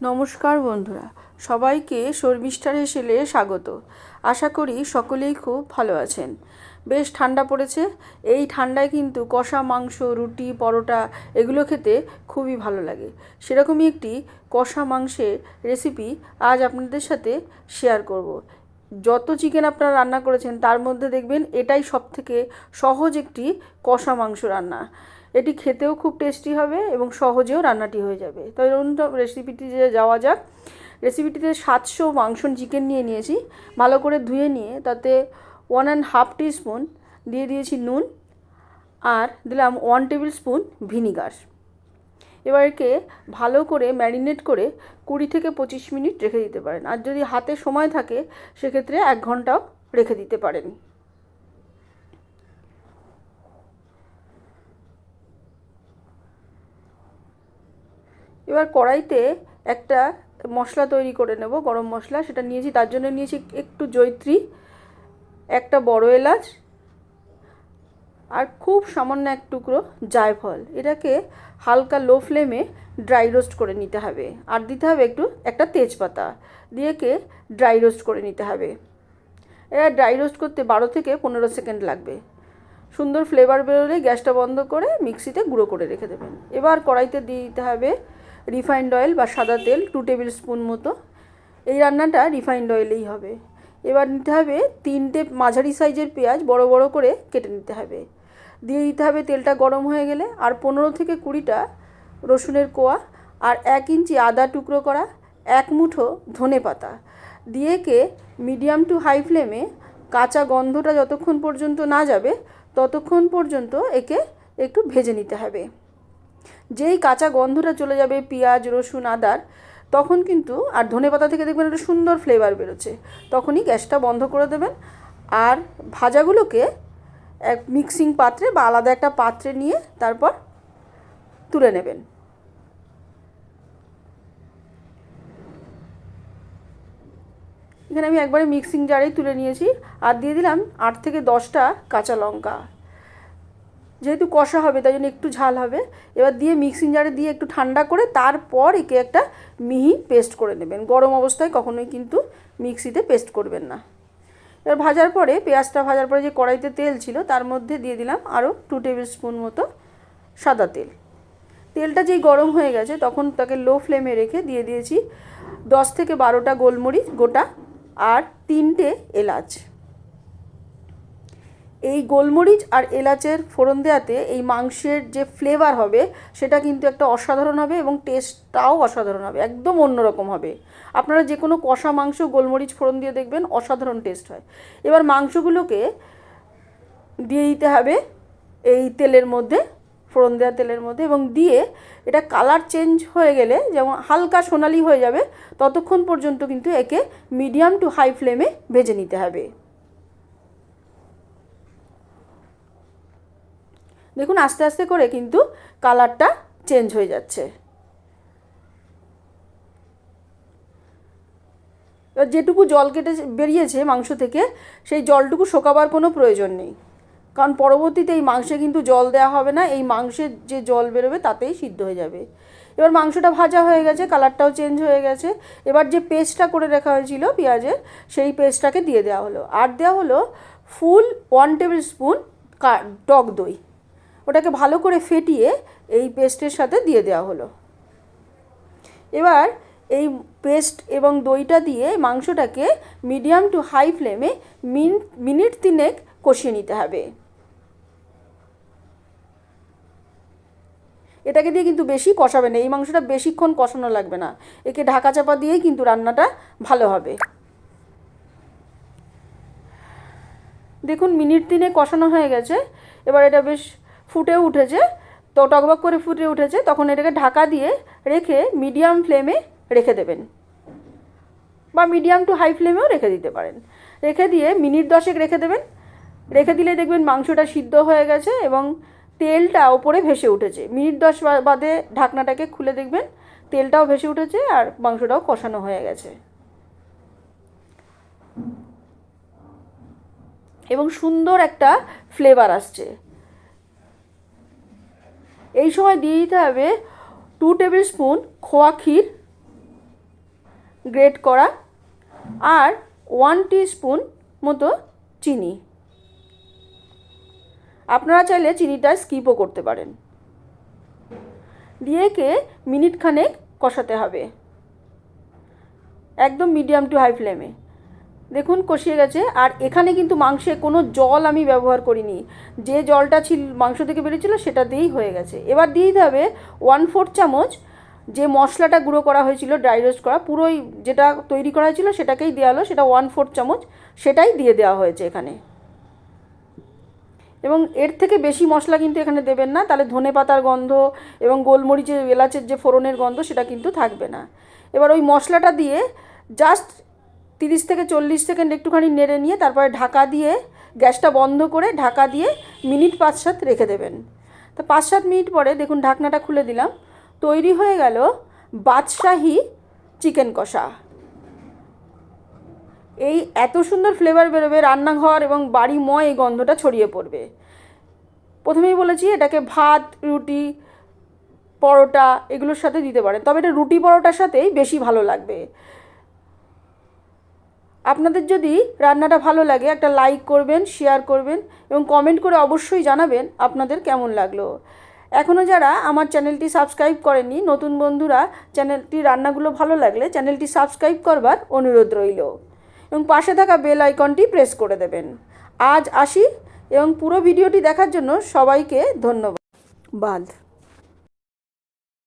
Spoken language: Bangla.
নমস্কার বন্ধুরা, সবাইকে শর্মিষ্ঠার হেসেলে স্বাগত। আশা করি সকলেই খুব ভালো আছেন। বেশ ঠান্ডা পড়েছে, এই ঠান্ডায় কিন্তু কষা, মাংস, রুটি, পরোটা এগুলো খেতে খুবই ভালো লাগে। সেরকমই একটি কষা, মাংসের রেসিপি আজ আপনাদের সাথে শেয়ার করব। যত চিকেন আপনারা রান্না করেছেন, তার মধ্যে দেখবেন এটাই সব থেকে সহজ একটি কষা মাংস রান্না। এটি খেতেও খুব টেস্টি হবে এবং সহজেও রান্নাটি হয়ে যাবে। তো তো রেসিপিটিতে যাওয়া যাক রেসিপিটিতে সাতশো মাংস চিকেন নিয়ে নিয়েছি। ভালো করে ধুয়ে নিয়ে তাতে ওয়ান অ্যান্ড হাফ স্পুন দিয়ে দিয়েছি নুন আর দিলাম ওয়ান টেবিল স্পুন ভিনিগার এবার একে ভালো করে ম্যারিনেট করে কুড়ি থেকে পঁচিশ মিনিট রেখে দিতে পারেন। আর যদি হাতে সময় থাকে, সেক্ষেত্রে এক ঘন্টাও রেখে দিতে পারেন। এবার কড়াইতে একটা মশলা তৈরি করে নেব, গরম মশলা। সেটা নিয়েছি, তার জন্য নিয়েছি একটু জৈত্রী একটা বড় এলাচ আর খুব সামান্য এক টুকরো জায়ফল এটাকে হালকা লো ফ্লেমে ড্রাই রোস্ট করে নিতে হবে। আর দিতে হবে একটু একটা তেজপাতা। দিয়েকে ড্রাই রোস্ট করে নিতে হবে। এরা ড্রাই রোস্ট করতে বারো থেকে পনেরো সেকেন্ড লাগবে। সুন্দর ফ্লেভার বেরোলে গ্যাসটা বন্ধ করে মিক্সিতে গুঁড়ো করে রেখে দেবেন। এবার কড়াইতে দিতে হবে রিফাইন্ড অয়েল বা সাদা তেল টু টেবিল স্পুন মতো। এই রান্নাটা রিফাইন্ড অয়েলেই হবে। এবার নিতে হবে তিনটে মাঝারি সাইজের পেঁয়াজ বড় বড় করে কেটে নিতে হবে। দিয়ে দিতে হবে তেলটা গরম হয়ে গেলে আর পনেরো থেকে কুড়িটা রসুনের কোয়া আর এক ইঞ্চি আদা টুকরো করা, এক মুঠো ধনে পাতা। দিয়েকে মিডিয়াম টু হাই ফ্লেমে কাঁচা গন্ধটা যতক্ষণ পর্যন্ত না যাবে, ততক্ষণ পর্যন্ত একে একটু ভেজে নিতে হবে। যেই কাঁচা গন্ধটা চলে যাবে পেঁয়াজ, রসুন, আদার, তখন কিন্তু, আর ধনে পাতা থেকে দেখবেন একটা সুন্দর ফ্লেভার বেরোচ্ছে। তখনই গ্যাসটা বন্ধ করে দেবেন। আর ভাজাগুলোকে এক মিক্সিং পাত্রে বা আলাদা একটা পাত্রে নিয়ে তারপর তুলে নেবেন। এখানে আমি একবারে মিক্সিং জারেই তুলে নিয়েছি আর দিয়ে দিলাম আট থেকে দশটা কাঁচা লঙ্কা। যেহেতু কষা হবে, তাই জন্য একটু ঝাল হবে। এবার দিয়ে মিক্সিং জারে দিয়ে একটু ঠান্ডা করে তারপর একে একটা মিহি পেস্ট করে নেবেন। গরম অবস্থায় কখনোই কিন্তু মিক্সিতে পেস্ট করবেন না। এবার ভাজার পরে, পেঁয়াজটা ভাজার পরে যে কড়াইতে তেল ছিল, তার মধ্যে দিয়ে দিলাম আরও টু টেবিল স্পুন মতো সাদা তেল। তেলটা যেই গরম হয়ে গেছে, তখন তাকে লো ফ্লেমে রেখে দিয়ে দিয়েছি দশ থেকে বারোটা গোলমরিচ গোটা আর তিনটে এলাচ। এই গোলমরিচ আর এলাচের ফোড়ন দেওয়াতে এই মাংসের যে ফ্লেভার হবে, সেটা কিন্তু একটা অসাধারণ হবে এবং টেস্টটাও অসাধারণ হবে, একদম অন্যরকম হবে। আপনারা যে কোনো কষা মাংস, গোলমরিচ, ফোড়ন দিয়ে দেখবেন অসাধারণ টেস্ট হয়। এবার মাংসগুলোকে দিয়ে দিতে হবে এই তেলের মধ্যে, ফোড়ন দেওয়া তেলের মধ্যে এবং দিয়ে এটা কালার চেঞ্জ হয়ে গেলে যেমন হালকা সোনালি হয়ে যাবে, ততক্ষণ পর্যন্ত কিন্তু একে মিডিয়াম টু হাই ফ্লেমে ভেজে নিতে হবে। দেখুন, আস্তে আস্তে করে কিন্তু কালারটা চেঞ্জ হয়ে যাচ্ছে। যেটুকু জল কেটে বেরিয়েছে মাংস থেকে, সেই জলটুকু শোকাবার কোনো প্রয়োজন নেই। কারণ পরবর্তীতে এই মাংসে কিন্তু জল দেওয়া হবে না, এই মাংসের যে জল বেরোবে তাতেই সিদ্ধ হয়ে যাবে। এবার মাংসটা ভাজা হয়ে গেছে, কালারটাও চেঞ্জ হয়ে গেছে। এবার যে পেস্টটা করে রাখা হয়েছিল পেঁয়াজের, সেই পেস্টটাকে দিয়ে দেওয়া হলো। আর দেওয়া হলো ফুল ওয়ান টেবিল স্পুন টক দই। ওটাকে ভালো করে ফেটিয়ে এই পেস্টের সাথে দিয়ে দেওয়া হলো। এবার এই পেস্ট এবং দইটা দিয়ে মাংসটাকে মিডিয়াম টু হাই ফ্লেমে মিন, মিনিট তিনেক কষিয়ে নিতে হবে। এটাকে দিয়ে কিন্তু বেশি কষাবে না, এই মাংসটা বেশিক্ষণ কষানো লাগবে না। একে ঢাকা চাপা দিয়েই কিন্তু রান্নাটা ভালো হবে। দেখুন, মিনিট তিনে কষানো হয়ে গেছে। এবার এটা বেশ ফুটে উঠেছে। তো টকবক করে ফুটে উঠেছে। তখন এটাকে ঢাকা দিয়ে রেখে মিডিয়াম ফ্লেমে রেখে দেবেন। বা মিডিয়াম টু হাই ফ্লেমেও রেখে দিতে পারেন। রেখে দিয়ে মিনিট দশেক রেখে দেবেন। রেখে দিলে দেখবেন মাংসটা সিদ্ধ হয়ে গেছে এবং তেলটা ওপরে ভেসে উঠেছে। মিনিট দশ বাদে ঢাকনাটাকে খুলে দেখবেন, তেলটাও ভেসে উঠেছে আর মাংসটাও কষানো হয়ে গেছে। এবং সুন্দর একটা ফ্লেভার আসছে। এই সময় দিয়ে দিতে হবে টু টেবিল স্পুন খোয়া ক্ষীর গ্রেট করা আর ওয়ান স্পুন মতো চিনি। আপনারা চাইলে চিনিটা স্কিপও করতে পারেন। দিয়ে একে মিনিট খানেক কষাতে হবে। একদম মিডিয়াম টু হাই ফ্লেমে দেখুন, কষিয়ে গেছে। আর এখানে কিন্তু মাংসে কোনো জল আমি ব্যবহার করিনি। যে জলটা ছিল, মাংস থেকে বেরিয়েছিল, সেটা দিয়েই হয়ে গেছে। এবার দিয়ে দিতে হবে ওয়ান ফোর্থ চামচ যে মশলাটা গুঁড়ো করা হয়েছিল ড্রাই রোস্ট করা, পুরোই যেটা তৈরি করা হয়েছিল, সেটাকেই দেওয়া হলো। সেটা ওয়ান ফোর্থ চামচ, সেটাই দিয়ে দেওয়া হয়েছে এখানে। এবং এর থেকে বেশি মশলা কিন্তু এখানে দেবেন না। তাহলে ধনে পাতার গন্ধ এবং গোলমরিচের, এলাচের যে ফোড়নের গন্ধ, সেটা কিন্তু থাকবে না। এবার ওই মশলাটা দিয়ে জাস্ট তিরিশ থেকে চল্লিশ সেকেন্ড একটুখানি নেড়ে নিয়ে তারপরে ঢাকা দিয়ে গ্যাসটা বন্ধ করে ঢাকা দিয়ে মিনিট পাঁচ সাত রেখে দেবেন। তো পাঁচ সাত মিনিট পরে দেখুন ঢাকনাটা খুলে দিলাম। তৈরি হয়ে গেল বাদশাহী চিকেন কষা। এই এত সুন্দর ফ্লেভার বেরোবে, রান্নাঘর এবং বাড়িময় এই গন্ধটা ছড়িয়ে পড়বে। প্রথমেই বলেছি এটাকে ভাত, রুটি, পরোটা এগুলোর সাথে দিতে পারেন। তবে এটা রুটি, পরোটার সাথেই বেশি ভালো লাগবে। আপনাদের যদি রান্নাটা ভালো লাগে, একটা লাইক করবেন শেয়ার করবেন এবং কমেন্ট করে অবশ্যই জানাবেন আপনাদের কেমন লাগল। এখনও যারা আমার চ্যানেলটি সাবস্ক্রাইব করেনি নতুন বন্ধুরা চ্যানেলটি রান্নাগুলো ভালো লাগলে চ্যানেলটি সাবস্ক্রাইব করবার অনুরোধ রইল এবং পাশে থাকা বেল আইকনটি প্রেস করে দেবেন। আজ আসি এবং পুরো ভিডিওটি দেখার জন্য সবাইকে ধন্যবাদ। বাদ।